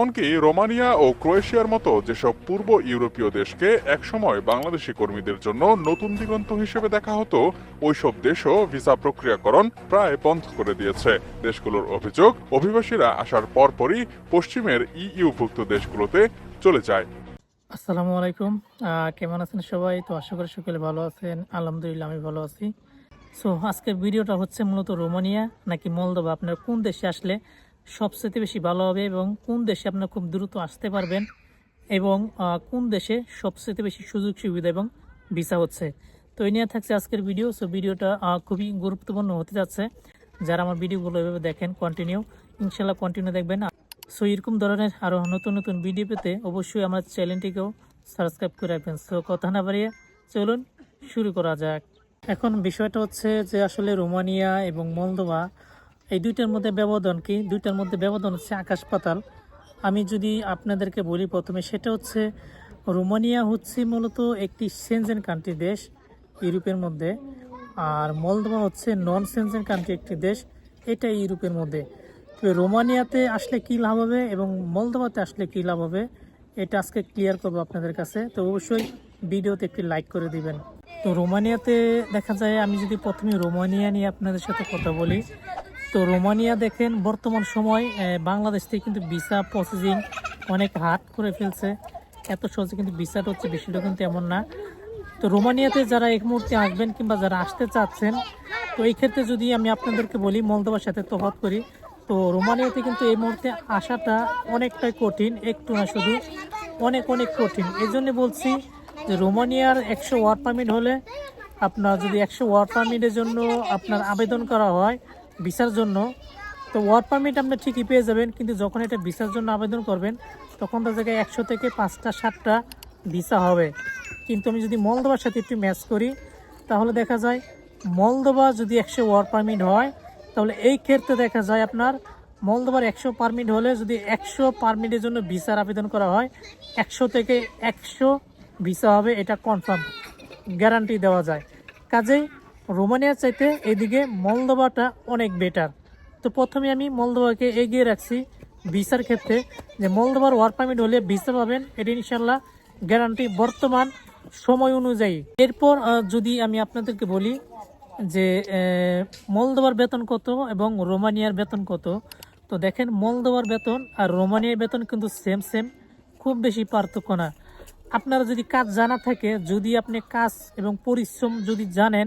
এমনকি রোমানিয়া ও ক্রোয়েশিয়ার মতো যেসব পূর্ব ইউরোপীয় দেশকে একসময় বাংলাদেশি কর্মীদের জন্য নতুন দিগন্ত হিসেবে দেখা হতো, ওইসব দেশও ভিসা প্রক্রিয়াকরণ প্রায় বন্ধ করে দিয়েছে। দেশগুলোর অভিযোগ, অভিবাসীরা আসার পরপরই পশ্চিমের ইইউভুক্ত দেশগুলোতে চলে যায়। আসসালামু আলাইকুম। কেমন আছেন সবাই? তো আশা করি সকলে ভালো আছেন। আলহামদুলিল্লাহ, আমি ভালো আছি। সো, আজকের ভিডিওটা হচ্ছে মূলত রোমানিয়া নাকি মলদোভা? আপনার কোন দেশে আসলে সবচেয়ে বেশি ভালো হবে এবং কোন দেশে আপনার খুব দ্রুত আসতে পারবেন এবং কোন দেশে সবচেয়ে বেশি সুযোগ সুবিধা এবং ভিসা হচ্ছে। তো এই নিয়ে থাকছে আজকের ভিডিও। সো ভিডিওটা খুবই গুরুত্বপূর্ণ হতে যাচ্ছে। যারা আমার ভিডিওগুলো এভাবে দেখেন কন্টিনিউ ইনশাল্লাহ কন্টিনিউ দেখবেন। সো এরকম ধরনের আরও নতুন নতুন ভিডিও পেতে অবশ্যই আমার চ্যানেলটিকেও সাবস্ক্রাইব করে রাখবেন। সো কথা না বাড়িয়ে চলুন শুরু করা যাক। এখন বিষয়টা হচ্ছে যে আসলে রোমানিয়া এবং মলদোভা এই দুইটার মধ্যে ব্যবধান কি? দুইটার মধ্যে ব্যবধান হচ্ছে আকাশ পাতাল। আমি যদি আপনাদেরকে বলি প্রথমে, সেটা হচ্ছে রোমানিয়া হচ্ছে মূলত একটি সেনজেন কান্ট্রি দেশ ইউরোপের মধ্যে, আর মলদোভা হচ্ছে নন সেনজেন কান্ট্রি একটি দেশ এটা ইউরোপের মধ্যে। তবে রোমানিয়াতে আসলে কী লাভ হবে এবং মলদোভাতে আসলে কী লাভ হবে, এটা আজকে ক্লিয়ার করব আপনাদের কাছে। তো অবশ্যই ভিডিওতে একটি লাইক করে দিবেন। তো রোমানিয়াতে দেখা যায়, আমি যদি প্রথমে রোমানিয়া নিয়ে আপনাদের সাথে কথা বলি তো রোমানিয়া দেখেন, বর্তমান সময় বাংলাদেশ থেকে কিন্তু ভিসা প্রসেসিং অনেক হার্ড করে ফেলছে। এত সহজে কিন্তু ভিসাটা হচ্ছে বেশিটা কিন্তু এমন না। তো রোমানিয়াতে যারা এক মুহূর্তে আসবেন কিংবা যারা আসতে চাচ্ছেন, তো এই ক্ষেত্রে যদি আমি আপনাদেরকে বলি মলদোবার সাথে তফাৎ করি, তো রোমানিয়াতে কিন্তু এই মুহূর্তে আসাটা অনেকটাই কঠিন, একটু না শুধু, অনেক অনেক কঠিন। এই জন্যে বলছি যে রোমানিয়ার একশো ওয়ার্ক পারমিট হলে আপনার যদি একশো ওয়ার্ক পারমিটের জন্য আপনার আবেদন করা হয় ভিসার জন্য, তো ওয়ার্ক পারমিট আপনি ঠিকই পেয়ে যাবেন, কিন্তু যখন এটা ভিসার জন্য আবেদন করবেন, তখন তার জায়গায় একশো থেকে পাঁচটা, সাতটা ভিসা হবে। কিন্তু আমি যদি মলদোবার সাথে একটু ম্যাচ করি, তাহলে দেখা যায় মলদোবা যদি একশো ওয়ার্ক পারমিট হয়, তাহলে এই ক্ষেত্রে দেখা যায় আপনার মলদোবার একশো পারমিট হলে যদি একশো পারমিটের জন্য ভিসার আবেদন করা হয়, একশো থেকে একশো ভিসা হবে, এটা কনফার্ম গ্যারান্টি দেওয়া যায়। কাজেই রোমানিয়ার চাইতে এদিকে মলদোবাটা অনেক বেটার তো প্রথমে আমি মলদোবাকে এগিয়ে রাখছি ভিসার ক্ষেত্রে। যে মলদোবার ওয়ার্ক পারমিট হলে ভিসা পাবেন, এটি ইনশাল্লাহ গ্যারান্টি বর্তমান সময় অনুযায়ী। এরপর যদি আমি আপনাদেরকে বলি যে মলদোবার বেতন কত এবং রোমানিয়ার বেতন কত, তো দেখেন মলদোবার বেতন আর রোমানিয়ার বেতন কিন্তু সেম সেম খুব বেশি পার্থক্য না। আপনারা যদি কাজ জানা থাকে, যদি আপনি কাজ এবং পরিশ্রম যদি জানেন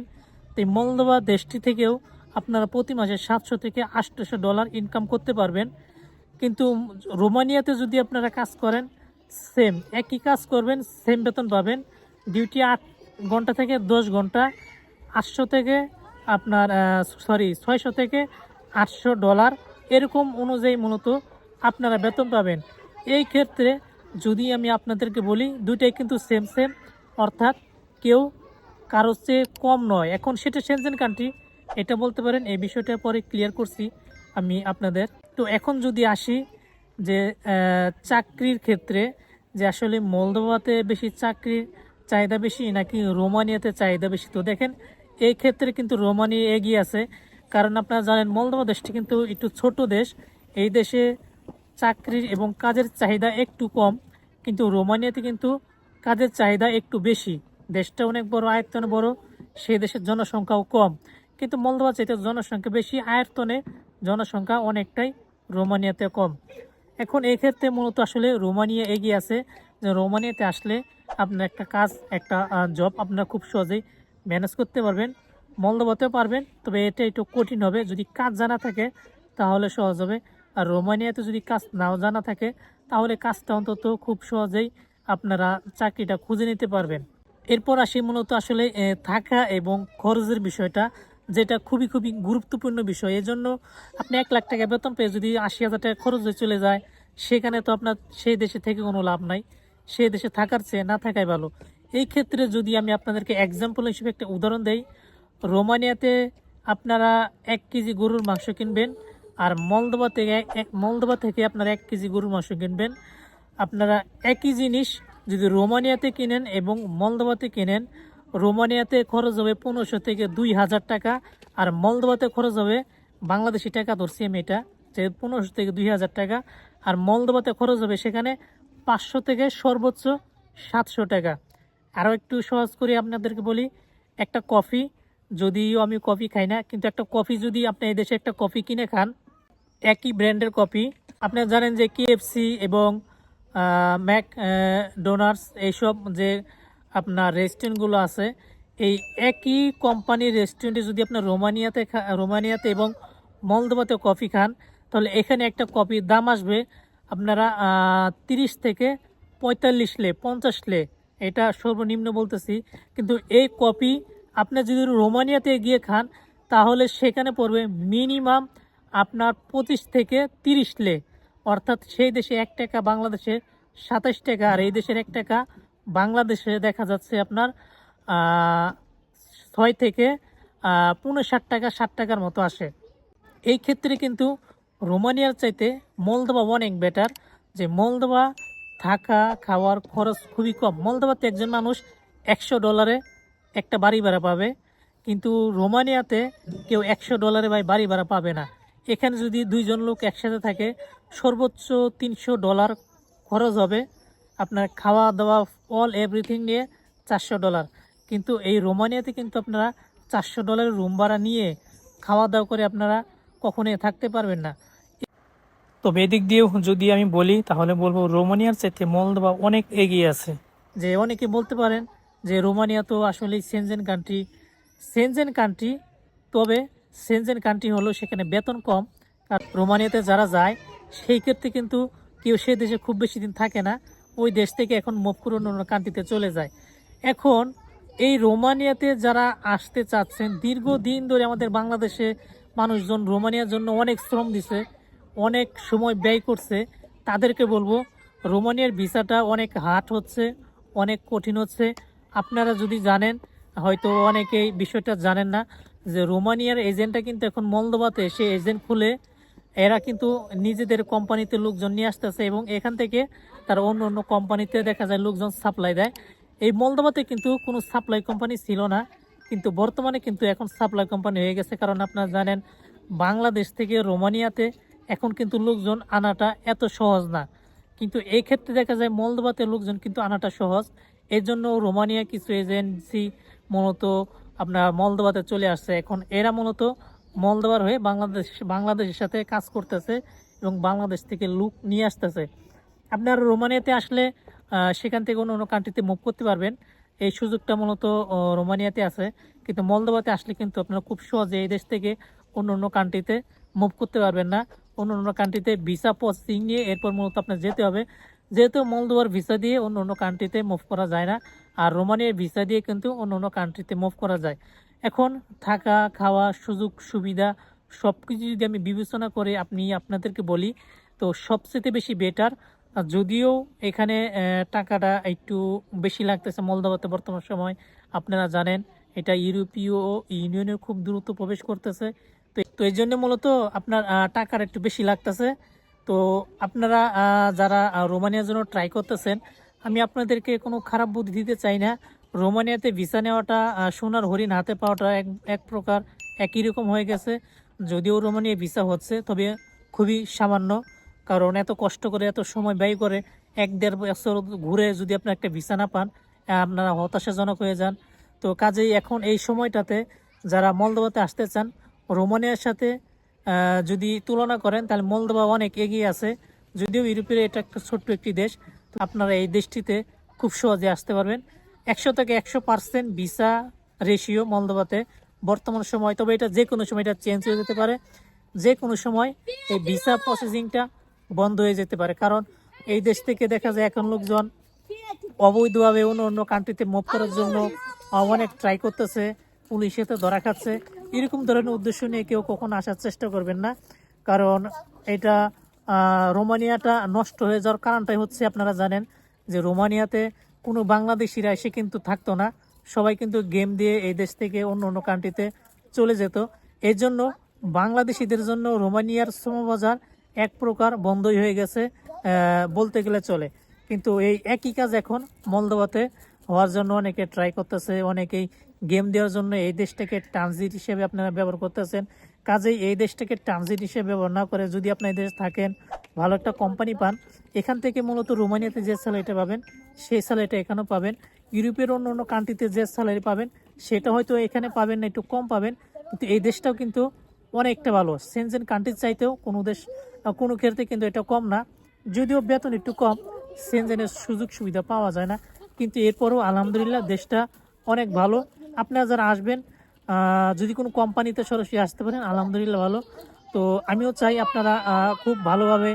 তো এই মলদোবা দেশটি থেকেও আপনারা প্রতি মাসে সাতশো থেকে আটশোশো ডলার ইনকাম করতে পারবেন। কিন্তু রোমানিয়াতে যদি আপনারা কাজ করেন সেম একই কাজ করবেন সেম বেতন পাবেন। ডিউটি আট ঘণ্টা থেকে দশ ঘণ্টা, আটশো থেকে আপনার সরি ছয়শো থেকে আটশো ডলার। এরকম অনুযায়ী মূলত আপনারা বেতন পাবেন। এই ক্ষেত্রে যদি আমি আপনাদেরকে বলি, দুইটাই কিন্তু সেম সেম অর্থাৎ কেউ কারোর চেয়ে কম নয়। এখন সেটা সেনজেন কান্ট্রি এটা বলতে পারেন, এই বিষয়টা পরে ক্লিয়ার করছি আমি আপনাদের। তো এখন যদি আসি যে চাকরির ক্ষেত্রে, যে আসলে মলদোভাতে বেশি চাকরির চাহিদা বেশি নাকি রোমানিয়াতে চাহিদা বেশি, তো দেখেন, এই ক্ষেত্রে কিন্তু রোমানিয়া এগিয়ে আছে। কারণ আপনারা জানেন, মলদোভা দেশটি কিন্তু একটু ছোট দেশ। এই দেশে চাকরির এবং কাজের চাহিদা একটু কম, কিন্তু রোমানিয়াতে কিন্তু কাজের চাহিদা একটু বেশি। দেশটা অনেক বড় আয়তনে বড়, সেই দেশের জনসংখ্যাও কম। কিন্তু মলদোভা চাইতে জনসংখ্যা বেশি আয়তনে জনসংখ্যা অনেকটাই রোমানিয়াতে কম। এখন এই ক্ষেত্রে মূলত আসলে রোমানিয়া এগিয়ে আছে যে রোমানিয়াতে আসলে আপনার একটা কাজ, একটা জব আপনারা খুব সহজেই ম্যানেজ করতে পারবেন। মলদোভাতেও পারবেন, তবে এটা একটু কঠিন হবে। যদি কাজ জানা থাকে, তাহলে সহজ হবে। আর রোমানিয়াতে যদি কাজ নাও জানা থাকে, তাহলে কাজটা অন্তত খুব সহজেই আপনারা চাকরিটা খুঁজে নিতে পারবেন। এরপর আসি মূলত আসলে থাকা এবং খরচের বিষয়টা, যেটা খুবই খুবই গুরুত্বপূর্ণ বিষয়। এজন্য আপনি এক লাখ টাকা বেতন পেয়ে যদি আশি হাজার টাকা খরচ হয়ে চলে যায়, সেখানে তো আপনার সেই দেশে থেকে কোনো লাভ নাই। সেই দেশে থাকার চেয়ে না থাকাই ভালো। এই ক্ষেত্রে যদি আমি আপনাদেরকে এক্সাম্পল হিসেবে একটা উদাহরণ দেই, রোমানিয়াতে আপনারা এক কেজি গরুর মাংস কিনবেন আর মলদোবা থেকে মলদোবা থেকে আপনারা এক কেজি গরুর মাংস কিনবেন। আপনারা একই জিনিস যদি রোমানিয়াতে কিনেন এবং মলদোবাতে কিনেন, রোমানিয়াতে খরচ হবে পনেরোশো থেকে দুই হাজার টাকা, আর মলদোবাতে খরচ হবে বাংলাদেশি টাকা, ধরছি আমি এটা, যে পনেরোশো থেকে দুই হাজার টাকা, আর মলদোবাতে খরচ হবে সেখানে পাঁচশো থেকে সর্বোচ্চ সাতশো টাকা। আরও একটু সহজ করে আপনাদেরকে বলি, একটা কফি, যদিও আমি কফি খাই না, কিন্তু একটা কফি যদি আপনি এই দেশে একটা কফি কিনে খান, একই ব্র্যান্ডের কফি আপনারা জানেন যে কেএফসি এবং ম্যাক ডোনার্স, এইসব যে আপনার রেস্টুরেন্টগুলো আছে, এই একই কোম্পানির রেস্টুরেন্টে যদি আপনার রোমানিয়াতে রোমানিয়াতে এবং মলদোবাতে কফি খান, তাহলে এখানে একটা কফির দাম আসবে আপনারা তিরিশ থেকে পঁয়তাল্লিশ লে, পঞ্চাশ লে, এটা সর্বনিম্ন বলতেছি। কিন্তু এই কপি আপনি যদি রোমানিয়াতে গিয়ে খান, তাহলে সেখানে পড়বে মিনিমাম আপনার পঁচিশ থেকে তিরিশ লে। অর্থাৎ সেই দেশে এক টাকা, বাংলাদেশে সাতাশ টাকা, আর এই দেশের এক টাকা, বাংলাদেশে দেখা যাচ্ছে আপনার ছয় থেকে পনেরো ষাট টাকা, ষাট টাকার মতো আসে। এই ক্ষেত্রে কিন্তু রোমানিয়ার চাইতে মলদোবা অনেক বেটার যে মলদোবা থাকা, খাওয়ার খরচ খুবই কম। মলদোবাতে একজন মানুষ একশো ডলারে একটা বাড়ি ভাড়া পাবে, কিন্তু রোমানিয়াতে কেউ একশো ডলারে ভাই বাড়ি ভাড়া পাবে না। এখানে যদি দুইজন লোক একসাথে থাকে, সর্বোচ্চ তিনশো ডলার খরচ হবে। আপনার খাওয়া দাওয়া অল এভরিথিং নিয়ে চারশো ডলার। কিন্তু এই রোমানিয়াতে কিন্তু আপনারা চারশো ডলারের রুম ভাড়া নিয়ে খাওয়া দাওয়া করে আপনারা কখনোই থাকতে পারবেন না। তবে এদিক দিয়েও যদি আমি বলি, তাহলে বলব রোমানিয়ার চাইতে মলদোবা অনেক এগিয়ে আছে। যে অনেকে বলতে পারেন যে রোমানিয়া তো আসলে সেনজেন কান্ট্রি সেনজেন কান্ট্রি তবে সেনজেন কান্ট্রি হলো সেখানে বেতন কম। আর রোমানিয়াতে যারা যায়, সেই ক্ষেত্রে কিন্তু কেউ সে দেশে খুব বেশি দিন থাকে না। ওই দেশ থেকে এখন মুভ করে অন্য অন্য কান্ট্রিতে চলে যায়। এখন এই রোমানিয়াতে যারা আসতে চাচ্ছেন, দীর্ঘদিন ধরে আমাদের বাংলাদেশে মানুষজন রোমানিয়ার জন্য অনেক শ্রম দিছে, অনেক সময় ব্যয় করছে। তাদেরকে বলব, রোমানিয়ার ভিসাটা অনেক হার্ড হচ্ছে, অনেক কঠিন হচ্ছে। আপনারা যদি জানেন, হয়তো অনেকেই বিষয়টা জানেন না। যে রোমানিয়ার এজেন্টটা কিন্তু এখন মলদোবাতে সে এজেন্ট খুলে এরা কিন্তু নিজেদের কোম্পানিতে লোকজন নিয়ে আসতেছে এবং এখান থেকে তারা অন্য অন্য কোম্পানিতে দেখা যায় লোকজন সাপ্লাই দেয়। এই মলদোবাতে কিন্তু কোনো সাপ্লাই কোম্পানি ছিল না, কিন্তু বর্তমানে কিন্তু এখন সাপ্লাই কোম্পানি হয়ে গেছে। কারণ আপনারা জানেন, বাংলাদেশ থেকে রোমানিয়াতে এখন কিন্তু লোকজন আনাটা এত সহজ না। কিন্তু এই ক্ষেত্রে দেখা যায় মলদোবাতে লোকজন কিন্তু আনাটা সহজ। এর জন্য রোমানিয়া কিছু এজেন্সি মূলত আপনার মলদোবাতে চলে আসছে। এখন এরা মূলত মলদোবার হয়ে বাংলাদেশ, বাংলাদেশের সাথে কাজ করতেছে এবং বাংলাদেশ থেকে লুক নিয়ে আসতেছে। আপনার রোমানিয়াতে আসলে সেখান থেকে অন্য অন্য কান্ট্রিতে মুভ করতে পারবেন। এই সুযোগটা মূলত রোমানিয়াতে আছে। কিন্তু মলদোবাতে আসলে কিন্তু আপনারা খুব সহজে এই দেশ থেকে অন্য অন্য কান্ট্রিতে মুভ করতে পারবেন না। অন্য অন্য কান্ট্রিতে ভিসা প্রসেসিং নিয়ে এরপর মূলত আপনার যেতে হবে। যেহেতু মলদোবার ভিসা দিয়ে অন্য অন্য কান্ট্রিতে মুভ করা যায় না, আর রোমানিয়ার ভিসা দিয়ে কিন্তু অন্য অন্য কান্ট্রিতে মুভ করা যায়। এখন থাকা, খাওয়া, সুযোগ, সুবিধা সব কিছু যদি আমি বিবেচনা করে আপনি আপনাদেরকে বলি, তো সবচেয়ে বেশি বেটার যদিও এখানে টাকাটা একটু বেশি লাগতেছে মলদোবাতে বর্তমান সময়, আপনারা জানেন, এটা ইউরোপীয় ইউনিয়নে খুব দ্রুত প্রবেশ করতেছে। তো এই জন্য মূলত আপনার টাকার একটু বেশি লাগতেছে। তো আপনারা যারা রোমানিয়ার জন্য ট্রাই করতেছেন, আমি আপনাদেরকে কোনো খারাপ বুদ্ধি দিতে চাই না। রোমানিয়াতে ভিসা নেওয়াটা সোনার হরিণ হাতে পাওয়াটা এক এক প্রকার একই রকম হয়ে গেছে। যদিও রোমানিয়া ভিসা হচ্ছে, তবে খুবই সামান্য, কারণ এত কষ্ট করে, এত সময় ব্যয় করে এক দেড় বছর ঘুরে যদি আপনি একটা ভিসা না পান আপনারা হতাশাজনক হয়ে যান। তো কাজেই এখন এই সময়টাতে যারা মলদোবাতে আসতে চান, রোমানিয়ার সাথে যদি তুলনা করেন, তাহলে মলদোবা অনেক এগিয়ে আছে। যদিও ইউরোপের এটা একটা ছোট্ট একটি দেশ আপনারা এই দেশটিতে খুব সহজে আসতে পারবেন। একশো থেকে একশো পার্সেন্ট ভিসা রেশিও মলদোবাতে বর্তমান সময়, তবে এটা যে কোনো সময় এটা চেঞ্জ হয়ে যেতে পারে। যে কোনো সময় এই ভিসা প্রসেসিংটা বন্ধ হয়ে যেতে পারে। কারণ এই দেশ থেকে দেখা যায় এখন লোকজন অবৈধভাবে অন্য অন্য কান্ট্রিতে মুভ করার জন্য অনেক ট্রাই করতেছে, পুলিশে তো ধরা খাচ্ছে। এরকম ধরনের উদ্দেশ্য নিয়ে কেউ কখনো আসার চেষ্টা করবেন না। কারণ এটা রোমানিয়াটা নষ্ট হয়ে যাওয়ার কারণটাই হচ্ছে আপনারা জানেন যে রোমানিয়াতে কোনো বাংলাদেশিরা এসে কিন্তু থাকতো না। সবাই কিন্তু গেম দিয়ে এই দেশ থেকে অন্য অন্য কান্ট্রিতে চলে যেত। এর জন্য বাংলাদেশিদের জন্য রোমানিয়ার শ্রমবাজার এক প্রকার বন্ধই হয়ে গেছে বলতে গেলে চলে। কিন্তু এই একই কাজ এখন মলদোবাতে হওয়ার জন্য অনেকে ট্রাই করতেছে, অনেকেই গেম দেওয়ার জন্য এই দেশটাকে ট্রানজিট হিসেবে আপনারা ব্যবহার করতেছেন। কাজেই এই দেশটাকে ট্রানজিট হিসেবে ব্যবহার না করে যদি আপনি এই দেশে থাকেন, ভালো একটা কোম্পানি পান, এখান থেকে মূলত রোমানিয়াতে যে স্যালারিটা পাবেন, সেই স্যালারিটা এখানেও পাবেন। ইউরোপের অন্য অন্য কান্ট্রিতে যে স্যালারি পাবেন, সেটা হয়তো এখানে পাবেন না, একটু কম পাবেন। কিন্তু এই দেশটাও কিন্তু অনেকটা ভালো। সেনজেন কান্ট্রির চাইতেও কোনো দেশ, কোনো ক্ষেত্রে কিন্তু এটা কম না। যদিও বেতন একটু কম সেনজেনের সুযোগ সুবিধা পাওয়া যায় না। কিন্তু এরপরও আলহামদুলিল্লাহ দেশটা অনেক ভালো। আপনারা যারা আসবেন যদি কোনো কোম্পানিতে সরাসরি আসতে পারেন, আলহামদুলিল্লাহ ভালো। তো আমিও চাই আপনারা খুব ভালোভাবে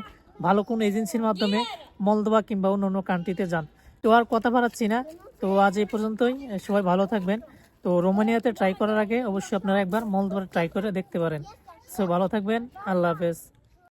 ভালো কোনো এজেন্সির মাধ্যমে মলদোবা কিংবা অন্য অন্য কান্ট্রিতে যান। তো আর কথা বাড়াচ্ছি না। তো আজ এই পর্যন্তই। সবাই ভালো থাকবেন। তো রোমানিয়াতে ট্রাই করার আগে অবশ্যই আপনারা একবার মলদোবা ট্রাই করে দেখতে পারেন। সো ভালো থাকবেন। আল্লাহ হাফেজ।